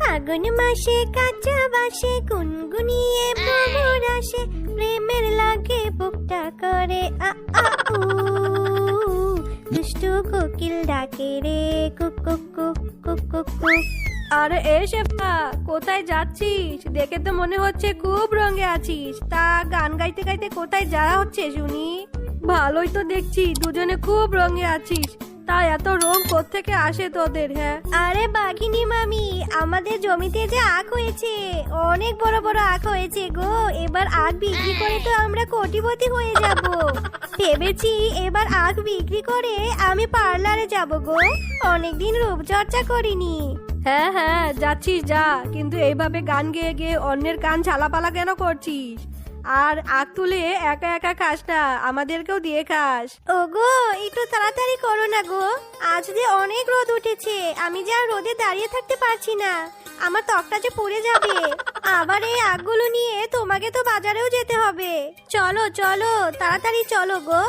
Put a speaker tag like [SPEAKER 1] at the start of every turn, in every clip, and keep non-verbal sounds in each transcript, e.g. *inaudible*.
[SPEAKER 1] ফাগুন মাসে, কাঁচা বাসে, গুনগুনিয়ে ভ্রমর আসে। প্রেমের লাগে বুকটা করে, আ দুষ্টু কোকিল ডাকে রে কুক কুক কুক কুক কুক কুক
[SPEAKER 2] আরে এ শেফা কোথায় যাচ্ছিস? দেখে তো মনে হচ্ছে খুব রঙে আছিস। তা গান গাইতে গাইতে কোথায় যাওয়া হচ্ছে শুনি? ভালোই তো দেখছি, দুজনে খুব রঙে আছিস। তা এত রং কোত্থেকে আসে তোদের হ্যাঁ?
[SPEAKER 1] আরে বাঘিনী মামি আমাদের জমিতে যে আখ হয়েছে অনেক বড় বড় আখ হয়েছে গো। এবার আখ বিক্রি করে তো আমরা কোটিপতি হয়ে যাব। ভেবেছি এবার আখ বিক্রি করে আমি পার্লারে যাব গো। অনেকদিন রূপচর্চা করিনি।
[SPEAKER 2] হ্যাঁ হ্যাঁ যাচ্ছিস যা কিন্তু এইভাবে গান গেয়ে গিয়ে অন্যের কান ছালাপালা কেন করছিস? আর আখ তুলে একা একা খাস না, আমাদেরকেও দিয়ে খাস।
[SPEAKER 1] ওগো, একটু তাড়াতাড়ি করো না গো। আজ যে অনেক রোদ উঠেছে, আমি যে আর রোদে দাঁড়িয়ে থাকতে পারছি না। আমার ত্বকটা যে পড়ে যাবে। আবার এই আগগুলো নিয়ে তোমাকে তো বাজারেও যেতে হবে। চলো চলো, তাড়াতাড়ি চলো গো।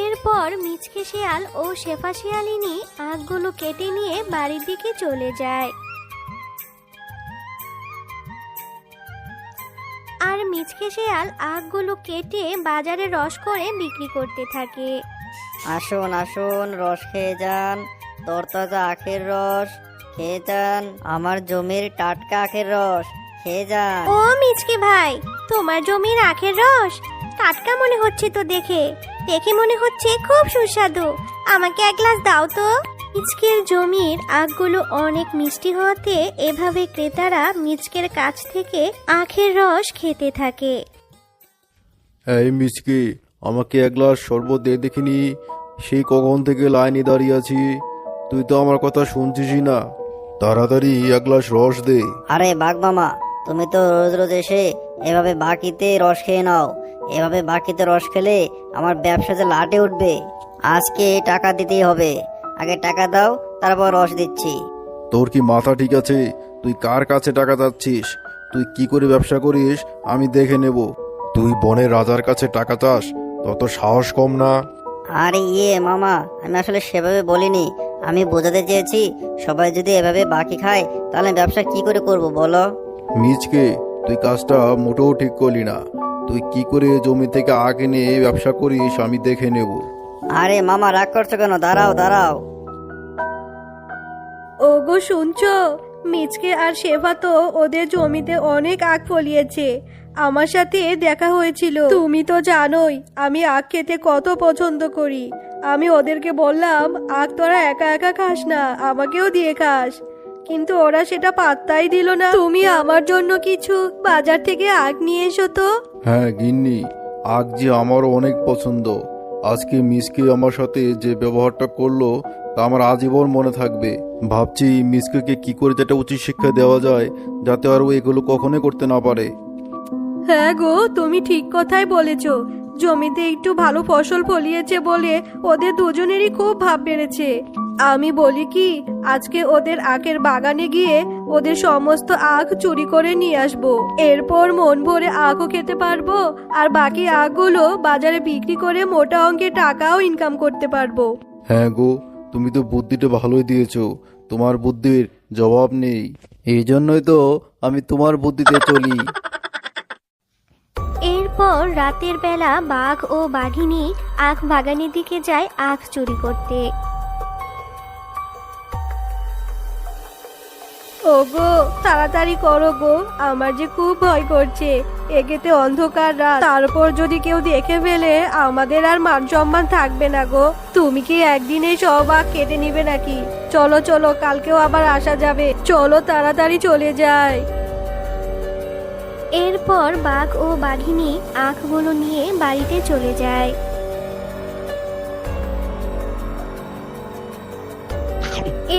[SPEAKER 1] এরপর মিচকে শিয়াল ও শেফা শিয়ালিনী আগগুলো কেটে নিয়ে বাড়ির দিকে চলে যায়। আর মিচকে শেয়াল আখগুলো কেটে বাজারে রস করে বিক্রি করতে থাকে।
[SPEAKER 3] আসুন আসুন রস খেয়ে যান। তরতাজা আখের রস খেয়ে যান। আমার জমির টাটকা আখের রস খেয়ে যান।
[SPEAKER 1] ও মিচকে ভাই তোমার জমির আখের রস? টাটকা মনে হচ্ছে তো দেখে। দেখে মনে হচ্ছে খুব সুস্বাদু। আমাকে এক গ্লাস দাও তো। মিচকের জমির আখগুলো অনেক মিষ্টি হওয়াতে এভাবে ক্রেতারা মিচকের কাছ থেকে আখের রস খেতে থাকে।
[SPEAKER 4] এই মিচকে আমাকে এক গ্লাস শরবত দিয়ে দেখিনি। সেই কখন থেকে লাইনে দাঁড়িয়ে আছি। তুই তো আমার কথা শুনছিসই না। তাড়াতাড়ি এক গ্লাস রস দে।
[SPEAKER 3] আরে বাঘ মামা তুমি তো রোজ রোজ এসে এভাবে বাকিতে রস খেয়ে নাও। এভাবে বাকিতে রস খেলে আমার ব্যবসাতে লাটে উঠবে। আজকে টাকা দিতেই হবে। আগে টাকা দাও তারপর রস দিচ্ছি।
[SPEAKER 4] তোর কি মাথা ঠিক আছে? তুই কার কাছে টাকা চাচ্ছিস? তুই কি করে ব্যবসা করিস? আমি দেখে নেব। তুই বনের রাজার কাছে টাকা চাস তত সাহস কম না?
[SPEAKER 3] আরে ইয়ে মামা আমি আসলে সেভাবে বলিনি। আমি বোঝাতে চেয়েছি সবাই যদি এভাবে বাকি খায় তাহলে ব্যবসা কি করে করব বলো?
[SPEAKER 4] মিচকে তুই কাজটা মোটেও ঠিক করলি না। তুই কি করে জমি থেকে আখ এনে ব্যবসা করিস আমি দেখে নেব।
[SPEAKER 3] আরে মামা রাগ করছ কেন? দাঁড়াও দাঁড়াও।
[SPEAKER 2] ওগো শুনছো? মিচকে আর শেফা তো ওদের জমিতে অনেক আখ ফলিয়েছে। আমার সাথে দেখা হয়েছিল। তুমি তো জানোই আমি আখ খেতে কত পছন্দ করি। আমি ওদেরকে বললাম আখ তোরা একা একা খাস না আমাকেও দিয়ে খাস। কিন্তু ওরা সেটা পাত্তাই দিল না। তুমি আমার জন্য কিছু বাজার থেকে আখ নিয়ে এসো তো।
[SPEAKER 4] হ্যাঁ গিন্নি আগ যে আমারও অনেক পছন্দ। আজকে মিসকে আমার সাথে যে ব্যবহারটা করল, তা আমার আজীবন মনে থাকবে। ভাবছি মিসকে কি করে যেটা উচিত শিক্ষা দেওয়া যায়, যাতে আর ও এগুলো কখনোই করতে না পারে।
[SPEAKER 2] হ্যাঁ গো, তুমি ঠিক কথাই বলেছ। জমিতে একটু ভালো ফসল ফলিয়েছে বলে ওদের দুজনেরই খুব ভাব বেড়েছে। আমি বলি কি, আজকে ওদের আখের বাগানে গিয়ে ওদের সমস্ত আখ চুরি করে নিয়ে আসব। এরপর মন ভরে আখও খেতে পারব আর বাকি আখগুলো বাজারে বিক্রি করে মোটা অঙ্কের টাকাও ইনকাম করতে পারব।
[SPEAKER 4] হ্যাঁ গো তুমি তো বুদ্ধিটা ভালোই দিয়েছ। তোমার বুদ্ধির জবাব নেই। এই জন্যই তো আমি তোমার বুদ্ধিতে চলি।
[SPEAKER 1] এরপর রাতের বেলা বাঘ ও বাঘিনী আখ বাগানের দিকে যায় আখ চুরি করতে।
[SPEAKER 2] ওগো, তাড়াতাড়ি করো গো। আমার যে খুব ভয় করছে। একেতে অন্ধকার রাত। তারপর যদি কেউ দেখে ফেলে, আমাদের আর মান সম্মান থাকবে না গো। তুমি কি একদিনে সব আগ কেটে নিবে নাকি? চলো চলো, কালকেও আবার আসা যাবে। চলো, তাড়াতাড়ি চলে যাই।
[SPEAKER 1] এরপর বাঘ ও বাঘিনী আখগুলো নিয়ে বাড়িতে চলে যায়।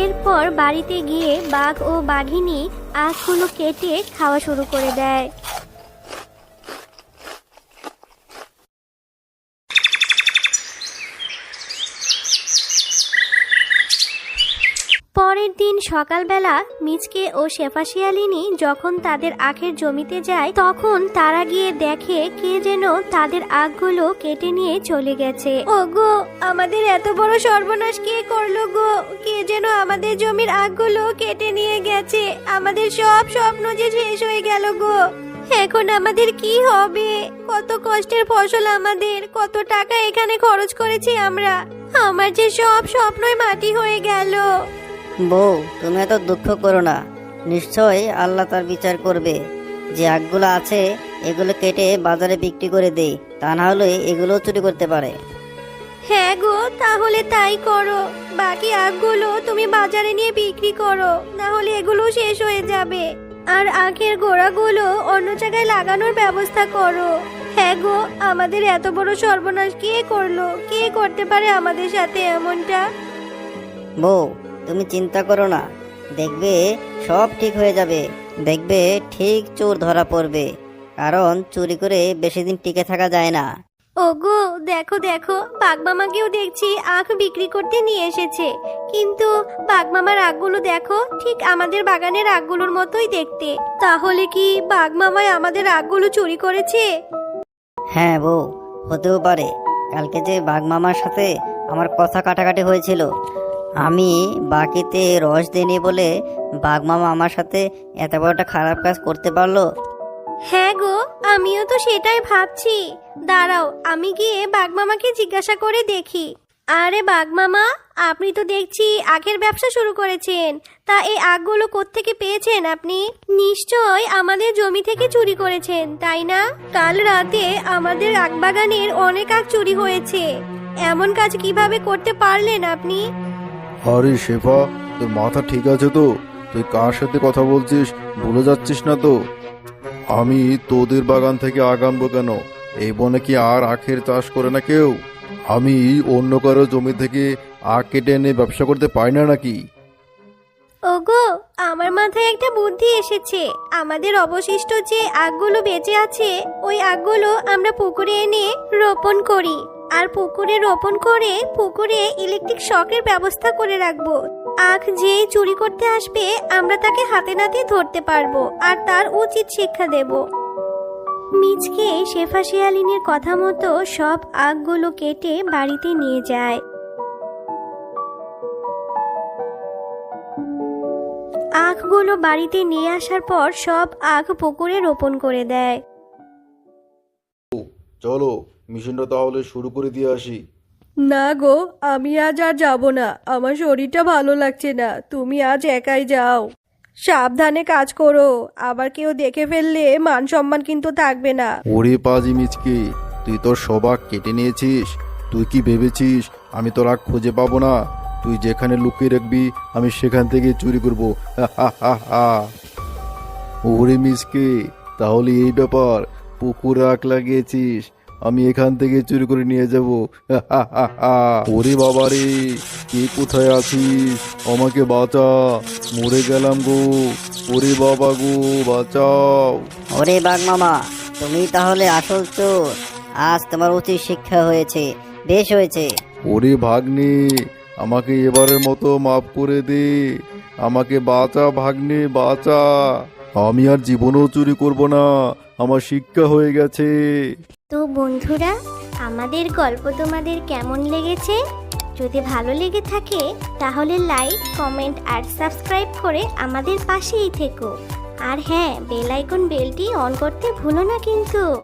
[SPEAKER 1] এরপর বাড়িতে গিয়ে বাঘ ও বাঘিনী আখগুলো কেটে খাওয়া শুরু করে দেয়। পরের দিন সকালবেলা মিচকে ও শেফা শিয়ালিনী যখন তাদের আখের জমিতে যায়, তখন তারা গিয়ে দেখে কে যেন তাদের আখগুলো কেটে নিয়ে চলে গেছে। ও গো আমাদের এত বড় সর্বনাশ কে করল গো? কে যেন আমাদের জমির আখগুলো কেটে নিয়ে গেছে? আমাদের সব স্বপ্ন যে শেষ হয়ে গেল গো। এখন আমাদের কি হবে? কত কষ্টের ফসল আমাদের, কত টাকা এখানে খরচ করেছি আমরা। আমার যে সব স্বপ্নই মাটি হয়ে গেল।
[SPEAKER 3] বউ তুমি এত দুঃখ করো না। নিশ্চয়ই আল্লাহ তার বিচার করবে। যে আগগুলো আছে এগুলো কেটে বাজারে বিক্রি করে দেই। তা না হলে এগুলো চুরি করতে পারে।
[SPEAKER 1] হ্যাঁ গো তাহলে তাই করো। বাকি আখগুলো তুমি বাজারে নিয়ে বিক্রি করো না হলে এগুলো শেষ হয়ে যাবে। আর আখের গোড়াগুলো অন্য জায়গায় লাগানোর ব্যবস্থা করো। হ্যাঁ গো আমাদের এত বড় সর্বনাশ কে করল? কে করতে পারে আমাদের সাথে এমনটা?
[SPEAKER 3] বউ তুমি চিন্তা করো না। দেখবে সব ঠিক হয়ে যাবে। দেখবে ঠিক চোর ধরা পড়বে। কারণ চুরি করে বেশি দিন টিকে থাকা যায় না।
[SPEAKER 1] ওগো দেখো দেখো বাগমামাকেও দেখছি আখ বিক্রি করতে নিয়ে এসেছে। কিন্তু বাগমামার আখগুলো দেখো ঠিক আমাদের বাগানের আখগুলোর মতোই দেখতে। তাহলে কি বাগমামায় আমাদের আখগুলো চুরি করেছে?
[SPEAKER 3] হ্যাঁ বউ হতেও পারে। কালকে যে বাঘ মামার সাথে আমার কথা কাটাকাটি হয়েছিল আমি বাকিতে রস দেনি বলে বাঘ মামা আমার সাথে এত বড় একটা খারাপ কাজ করতে পারল?
[SPEAKER 1] হ্যাঁ গো, আমিও তো সেটাই ভাবছি। দাঁড়াও, আমি গিয়ে বাগমামাকে জিজ্ঞাসা করে দেখি। আরে বাঘমামা, আপনি তো দেখছি আখের ব্যবসা শুরু করেছেন। তা এই আখগুলো কোত্থেকে পেয়েছেন আপনি? নিশ্চয় আমাদের জমি থেকে চুরি করেছেন, তাই না? কাল রাতে আমাদের আখ বাগানের অনেক আখ চুরি হয়েছে। এমন কাজ কীভাবে করতে পারলেন আপনি?
[SPEAKER 4] আরে শেফা, তোর মাথা ঠিক আছে তো? তুই কার সাথে কথা বলছিস? ভুলে যাচ্ছিস না তো? আমি তোদের বাগান থেকে আগ আনব কেন? এই বনে কি আর আখের চাষ করে না কেউ? আমি অন্য কারও জমি থেকে আখ কেটে এনে ব্যবসা করতে পারি না নাকি?
[SPEAKER 1] ওগো, আমার মাথায় একটা বুদ্ধি এসেছে। আমাদের অবশিষ্ট যে আগগুলো বেঁচে আছে, ওই আগগুলো আমরা পুকুরে এনে রোপণ করি। আর পুকুরে রোপণ করে পুকুরে ইলেকট্রিক শকের ব্যবস্থা করে রাখব। আখ যেই চুরি করতে আসবে, আমরা তাকে হাতে নাতে ধরতে পারব আর তার উচিত শিক্ষা দেব। মিচকে শেফা শিয়ালিনীর কথা মতো সব আগগুলো কেটে বাড়িতে নিয়ে যায়। আখগুলো বাড়িতে নিয়ে আসার পর সব আখ পুকুরে রোপণ করে দেয়।
[SPEAKER 4] চলো মিশনটা তাহলে শুরু করে দিয়ে আসি।
[SPEAKER 2] না গো আমি আজ আর যাব না। আমার শরীরটা ভালো লাগছে না। তুমি আজ একাই যাও। সাবধানে কাজ করো। আবার কেউ দেখে ফেললে মান সম্মান কিন্তু থাকবে না।
[SPEAKER 4] ওরে পাজি মিচকে তুই তোর সবাক কেটে নিয়েছিস? তুই কি ভেবেছিস আমি তোর আগ খুঁজে পাবো না? তুই যেখানে লুকিয়ে রাখবি আমি সেখান থেকে চুরি করব। *laughs* ওরে মিচকে তাহলে এই ব্যাপার পুকুর আগ লাগিয়েছিস। আমি এখান থেকে চুরি করে নিয়ে যাব। ওরে বাবা রে কে কোথায় আছিস? আমাকে বাঁচা মরে গেলাম গো। ওরে বাবা গো বাঁচাও।
[SPEAKER 3] ওরে বাঘ মামা তুমি তাহলে আসল চোর। আজ তোমার উচিত শিক্ষা হয়েছে বেশ হয়েছে।
[SPEAKER 4] ওরে ভাগ্নে আমাকে এবারের মতো মাফ করে দে। আমাকে বাঁচা ভাগ্নে বাঁচা। আমি আর জীবনেও চুরি করব না। আমার শিক্ষা হয়ে গেছে।
[SPEAKER 1] তো বন্ধুরা, আমাদের গল্প তোমাদের কেমন লেগেছে? যদি ভালো লেগে থাকে, তাহলে লাইক কমেন্ট আর সাবস্ক্রাইব করে আমাদের পাশেই থেকো। আর হ্যাঁ বেলাইকন বেলটি অন করতে ভুলো না কিন্তু।